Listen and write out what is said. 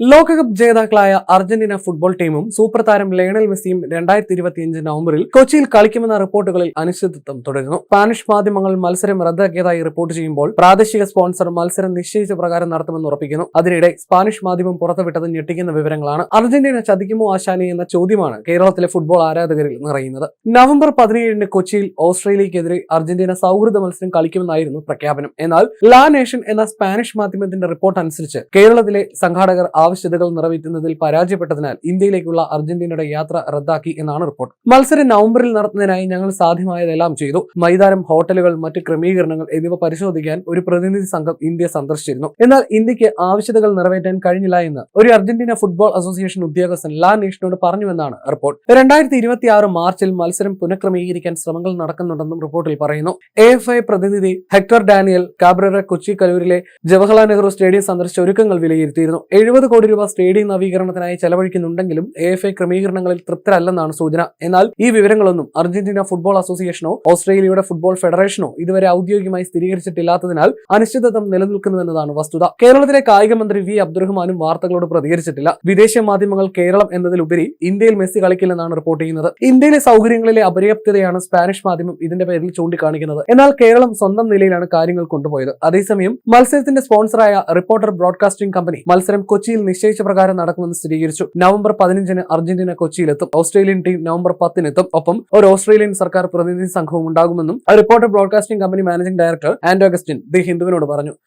ലോകകപ്പ് ജേതാക്കളായ Argentina football ടീമും സൂപ്പർ താരം ലയണൽ മെസ്സിയും രണ്ടായിരത്തി ഇരുപത്തിയഞ്ച് നവംബറിൽ കൊച്ചിയിൽ കളിക്കുമെന്ന റിപ്പോർട്ടുകളിൽ അനിശ്ചിതത്വം തുടരുന്നു. സ്പാനിഷ് മാധ്യമങ്ങൾ മത്സരം റദ്ദാക്കിയതായി റിപ്പോർട്ട് ചെയ്യുമ്പോൾ പ്രാദേശിക സ്പോൺസർ മത്സരം നിശ്ചയിച്ച പ്രകാരം നടത്തുമെന്ന് ഉറപ്പിക്കുന്നു. അതിനിടെ സ്പാനിഷ് മാധ്യമം പുറത്തുവിട്ടത് ഞെട്ടിക്കുന്ന വിവരങ്ങളാണ്. അർജന്റീന ചതിക്കുമോ ആശാനി എന്ന ചോദ്യമാണ് കേരളത്തിലെ ഫുട്ബോൾ ആരാധകരിൽ നിറയുന്നത്. നവംബർ പതിനേഴിന് കൊച്ചിയിൽ ഓസ്ട്രേലിയക്കെതിരെ അർജന്റീന സൗഹൃദ മത്സരം കളിക്കുമെന്നായിരുന്നു പ്രഖ്യാപനം. എന്നാൽ ലാ നേഷൻ എന്ന സ്പാനിഷ് മാധ്യമത്തിന്റെ റിപ്പോർട്ട് അനുസരിച്ച് കേരളത്തിലെ സംഘാടകർ ആവശ്യതകൾ നിറവേറ്റുന്നതിൽ പരാജയപ്പെട്ടതിനാൽ ഇന്ത്യയിലേക്കുള്ള അർജന്റീനയുടെ യാത്ര റദ്ദാക്കി എന്നാണ് റിപ്പോർട്ട്. മത്സരം നവംബറിൽ നടത്തുന്നതിനായി ഞങ്ങൾ സാധ്യമായതെല്ലാം ചെയ്തു. മൈതാനം ഹോട്ടലുകൾ മറ്റ് ക്രമീകരണങ്ങൾ എന്നിവ പരിശോധിക്കാൻ ഒരു പ്രതിനിധി സംഘം ഇന്ത്യ സന്ദർശിച്ചിരുന്നു. എന്നാൽ ഇന്ത്യയ്ക്ക് ആവശ്യതകൾ നിറവേറ്റാൻ കഴിഞ്ഞില്ല എന്ന് ഒരു അർജന്റീന ഫുട്ബോൾ അസോസിയേഷൻ ഉദ്യോഗസ്ഥൻ ലാ നേഷനോട് പറഞ്ഞുവെന്നാണ് റിപ്പോർട്ട്. രണ്ടായിരത്തി ഇരുപത്തി ആറ് മാർച്ചിൽ മത്സരം പുനഃക്രമീകരിക്കാൻ ശ്രമങ്ങൾ നടക്കുന്നുണ്ടെന്നും റിപ്പോർട്ടിൽ പറയുന്നു. എ എഫ് ഐ പ്രതിനിധി ഹെക്ടർ ഡാനിയൽ കാബ്രറ കൊച്ചി കലൂരിലെ ജവഹർലാൽ നെഹ്റു സ്റ്റേഡിയം സന്ദർശിച്ച ഒരുക്കങ്ങൾ വിലയിരുത്തിയിരുന്നു. എഴുപത് കോടി രൂപ സ്റ്റേഡിയം നവീകരണത്തിനായി ചെലവഴിക്കുന്നുണ്ടെങ്കിലും എ എഫ് ഐ ക്രമീകരണങ്ങളിൽ തൃപ്തരല്ലെന്നാണ് സൂചന. എന്നാൽ ഈ വിവരങ്ങളൊന്നും അർജന്റീന ഫുട്ബോൾ അസോസിയേഷനോ ഓസ്ട്രേലിയയുടെ ഫുട്ബോൾ ഫെഡറേഷനോ ഇതുവരെ ഔദ്യോഗികമായി സ്ഥിരീകരിച്ചിട്ടില്ലാത്തതിനാൽ അനിശ്ചിതത്വം നിലനിൽക്കുന്നുവെന്നതാണ് വസ്തുത. കേരളത്തിലെ കായിക മന്ത്രി വി അബ്ദുറഹ്മാനും വാർത്തകളോട് പ്രതികരിച്ചിട്ടില്ല. വിദേശ മാധ്യമങ്ങൾ കേരളം എന്നതിലുപരി ഇന്ത്യയിൽ മെസ്സി കളിക്കില്ലെന്നാണ് റിപ്പോർട്ട് ചെയ്യുന്നത്. ഇന്ത്യയിലെ സൗകര്യങ്ങളിലെ അപര്യാപ്തതയാണ് സ്പാനിഷ് മാധ്യമം ഇതിന്റെ പേരിൽ ചൂണ്ടിക്കാണിക്കുന്നത്. എന്നാൽ കേരളം സ്വന്തം നിലയിലാണ് കാര്യങ്ങൾ കൊണ്ടുപോയത്. അതേസമയം മത്സരത്തിന്റെ സ്പോൺസറായ റിപ്പോർട്ടർ ബ്രോഡ്കാസ്റ്റിംഗ് കമ്പനി മത്സരം കൊച്ചിയിൽ നിശ്ചയിച്ച പ്രകാരം നടക്കുമെന്ന് സ്ഥിരീകരിച്ചു. നവംബർ പതിനഞ്ചിന് അർജന്റീന കൊച്ചിയിലെത്തും. ഓസ്ട്രേലിയൻ ടീം നവംബർ പത്തിനെത്തും. ഒപ്പം ഒരു ഓസ്ട്രേലിയൻ സർക്കാർ പ്രതിനിധി സംഘവും ഉണ്ടാകുമെന്നും reporter broadcasting company managing director Anto Augustine the ഹിന്ദുവിനോട് പറഞ്ഞു.